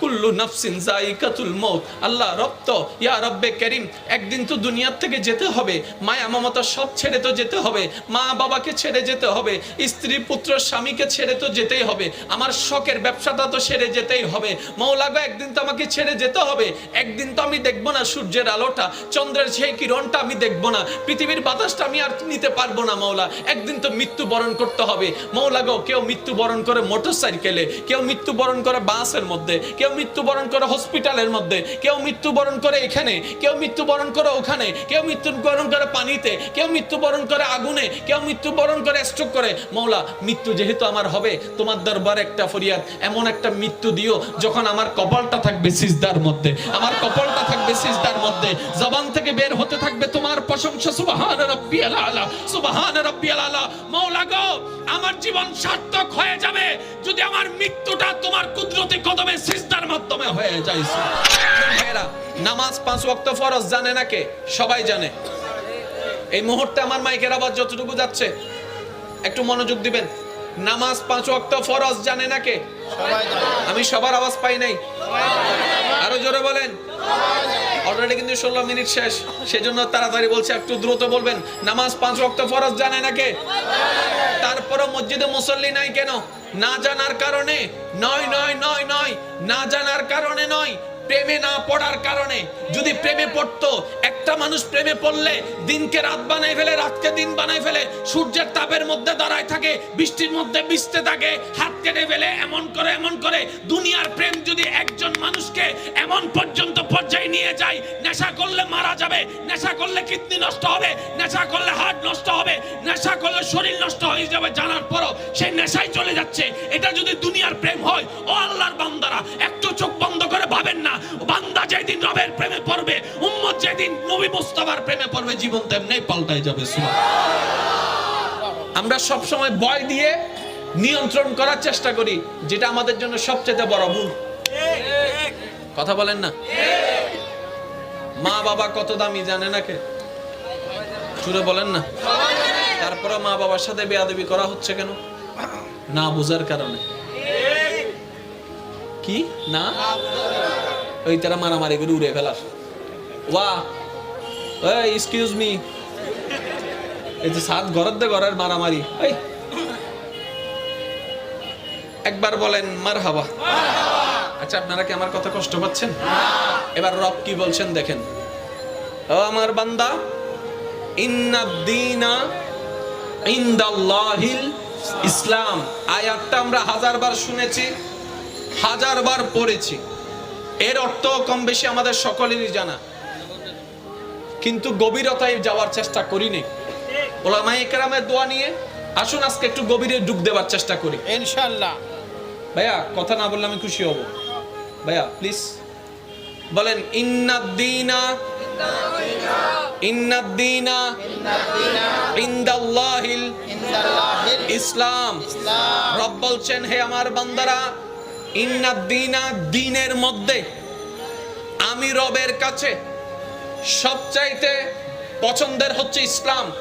কুল্লু নাফসিন জাইকাতুল আল্লাহ ইয়া রব্বে করিম, একদিন তো দুনিয়ার থেকে যেতে হবে। মায়া মমতা সব ছেড়ে তো যেতে হবে। মা বাবাকে ছেড়ে যেতে হবে। স্ত্রী, পুত্র, স্বামীকে ছেড়ে তো যেতেই হবে। আমার শখের ব্যবসাটা তো ছেড়ে যেতেই হবে। মৌলাগো একদিন তো আমাকে ছেড়ে যেতে হবে। একদিন তো আমি দেখব না সূর্যের আলোটা, চন্দ্রের সেই কিরণটা আমি দেখব না। পৃথিবীর বাতাসটা আমি আর নিতে পারব না, মৌলা। একদিন তো মৃত্যু বরণ করতে হবে। মৌলাগো কেউ মৃত্যু বরণ করে মোটর সাইকেলে কেউ মৃত্যু বরণ করে বাসের মধ্যে কেউ মৃত্যুবরণ করে হসপিটালের মধ্যে, কেউ মৃত্যুবরণ করে এখানে, কেউ মৃত্যুবরণ করে ওখানে, কেউ মৃত্যুবরণ করে পানিতে, কেউ মৃত্যুবরণ করে আগুনে, কেউ মৃত্যুবরণ করে স্ট্রোক করে। মৌলা, মৃত্যু যেহেতু আমার হবে, তোমার দরবার একটা ফরিয়াদ, এমন একটা মৃত্যু দিও যখন আমার কপালটা থাকবে সিজদার মধ্যে। আমার কপালটা থাকবে সিজদার মধ্যে। জবান থেকে বের হতে থাকবে তোমার প্রশংসা, সুবহান রাব্বিয়াল আলা, সুবহান রাব্বিয়াল আলা। মৌলা গো, আমার জীবন সার্থক হয়ে যাবে যদি আমার মৃত্যুটা তোমার কুদরতি হয়ে নামাজ পাঁচ ওয়াক্ত ফরজ জানে না কে সবাই জানে। এই মুহূর্তে আমার মাইকের আওয়াজ যতটুকু যাচ্ছে একটু মনোযোগ দিবেন। নামাজ পাঁচ ওয়াক্ত ফরজ জানে না কে আমি সবার আওয়াজ পাই নাই। আরও জোরে বলেন। অলরেডি কিন্তু ষোলো মিনিট শেষ। সেজন্য তাড়াতাড়ি বলছে একটু দ্রুত বলবেন নামাজ পাঁচ ওয়াক্ত ফরজ জানে না কে তারপরও মসজিদে মুসল্লি নাই কেন? না জানার কারণে নয় নয় নয় না জানার কারণে নয় প্রেমে না পড়ার কারণে যদি প্রেমে পড়তো, একটা মানুষ প্রেমে পড়লে দিনকে রাত বানাই ফেলে, রাতকে দিন বানাই ফেলে, সূর্যের তাপের মধ্যে দাঁড়ায় থাকে, বৃষ্টির মধ্যে ভিজতে থাকে, হাত কেটে ফেলে, এমন করে এমন করে। দুনিয়ার প্রেম যদি একজন মানুষকে এমন পর্যন্ত পর্যায়ে নিয়ে যায়, নেশা করলে মারা যাবে, নেশা করলে কিডনি নষ্ট হবে, নেশা করলে হার্ট নষ্ট হবে, নেশা করলে শরীর নষ্ট হয়ে যাবে জানার পরও সেই নেশায় চলে যাচ্ছে। এটা যদি দুনিয়ার প্রেম হয়, ও আল্লাহর বান্দারা করে না। বান্দা যেদিন রবের প্রেমে পড়বে, উম্মত যেদিন নবী মুস্তাফার প্রেমে পড়বে, জীবন তেমনি পাল্টাই যাবে আমরা সব সময় ভয় দিয়ে নিয়ন্ত্রণ করার চেষ্টা করি, যেটা আমাদের জন্য সবচেয়ে বড় ভুল। কথা বলেন না? মা বাবা কত দামি, জানে না কে? সুরে বলেন না। তারপরে মা বাবার সাথে বেয়াদবি করা হচ্ছে কেন? না বোঝার কারণে। কি? না? ওই তারা মারামারি করে উড়ে ফেলার ওয়া, এই এক্সকিউজ মি এই যে সাত ঘরের দে ঘরের মারামারি। এই। একবার বলেন মার হাবা আচ্ছা আপনারা কি আমার কথা কষ্ট পাচ্ছেন? এবার রব কি বলছেন দেখেন। ও আমার বান্দা ইন্নাদ্দিনা ইনদাল্লাহিল ইসলাম। আয়াতটা আমরা হাজারবার শুনেছি। হাজারবার পড়েছি। এর অর্থ কম বেশি আমাদের সকলেরই জানা। কিন্তু গভীরতায় যাওয়ার চেষ্টা করিনি। ওলামাই একরামের দোয়া নিয়ে আসুন আজকে একটু গভীরে ডুব দেওয়ার চেষ্টা করি। ইনশাল্লাহ ভাইয়া কথা না বললে আমি খুশি হব। ভাইয়া প্লিজ বলেন ইন্নাদ্দিনা ইন্নাদ্দিনা ইনদাল্লাহিল ইসলাম। রব বলছেন হে আমার বান্দারা ইন্নাদ্দিনা দিনের মধ্যে আমি রবের কাছে সবচাইতে পছন্দের হচ্ছে ইসলাম।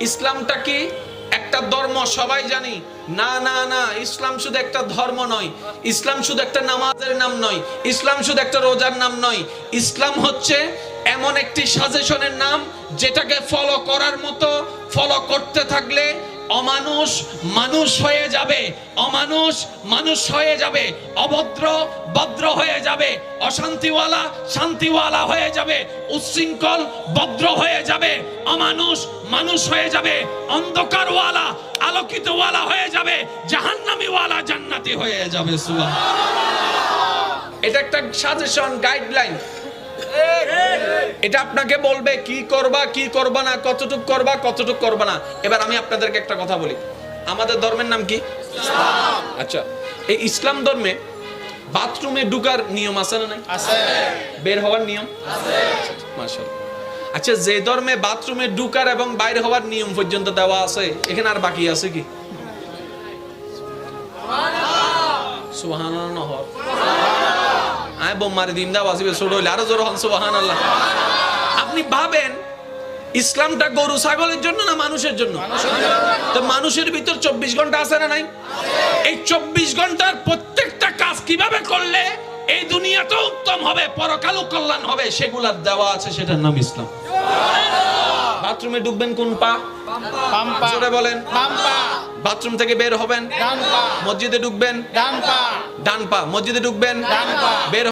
ইসলামটা কি? একটা ধর্ম, সবাই জানি। না না না, ইসলাম শুধু একটা ধর্ম নয়। ইসলাম শুধু একটা নামাজের নাম নয়। ইসলাম শুধু একটা রোজার নাম নয়। ইসলাম হচ্ছে এমন একটি সাজেশনের নাম যেটাকে ফলো করার মতো ফলো করতে থাকলে অমানুষ মানুষ হয়ে যাবে, অমানুষ মানুষ হয়ে যাবে, অভদ্র ভদ্র হয়ে যাবে, অশান্তিওয়ালা শান্তিওয়ালা হয়ে যাবে, উচ্ছৃঙ্খল ভদ্র হয়ে যাবে, অমানুষ মানুষ হয়ে যাবে, অন্ধকারওয়ালা আলোকিতওয়ালা হয়ে যাবে, জাহান্নামিওয়ালা জান্নাতি হয়ে যাবে সুবহান এটা একটা সাজেশন গাইডলাইন এটা আপনাকে বলবে কি করবা কি করবা না কতটুক করবা কতটুক করবা না। এবার আমি আপনাদেরকে একটা কথা বলি। আমাদের ধর্মের নাম কি? আচ্ছা এই ইসলাম ধর্মে বাথরুমে ঢুকার নিয়ম আছে না নাই? আছে। বের হওয়ার নিয়ম? মাশাআল্লাহ। আচ্ছা যে ধর্মে বাথরুমে ঢুকার এবং বাইরে হওয়ার নিয়ম পর্যন্ত দেওয়া আছে এখানে আর বাকি আছে কি? সুবহানাল্লাহ। নহর আয় বোম্মারে দিন দাও আসিবে ছোট হইলে। আরও জোর হন সুবহানাল্লাহ। আপনি ভাবেন ইসলামটা গরু ছাগলের জন্য না মানুষের জন্য? তো মানুষের ভিতর চব্বিশ ঘণ্টা আছে না নাই? এই চব্বিশ ঘণ্টার প্রত্যেকটা কাজ কীভাবে করলে দুনিয়াতেও উত্তম হবে পরকালও কল্যাণ হবে সেগুলার দেওয়া আছে সেটার নাম ইসলাম। বাথরুমে ঢুকবেন কোন পা? জোরে বলেন। বাথরুম থেকে বের হবেন। ডান পা। মসজিদে ঢুকবেন ডান পা। ডান পা। মসজিদে ঢুকবেন ডান পা। বের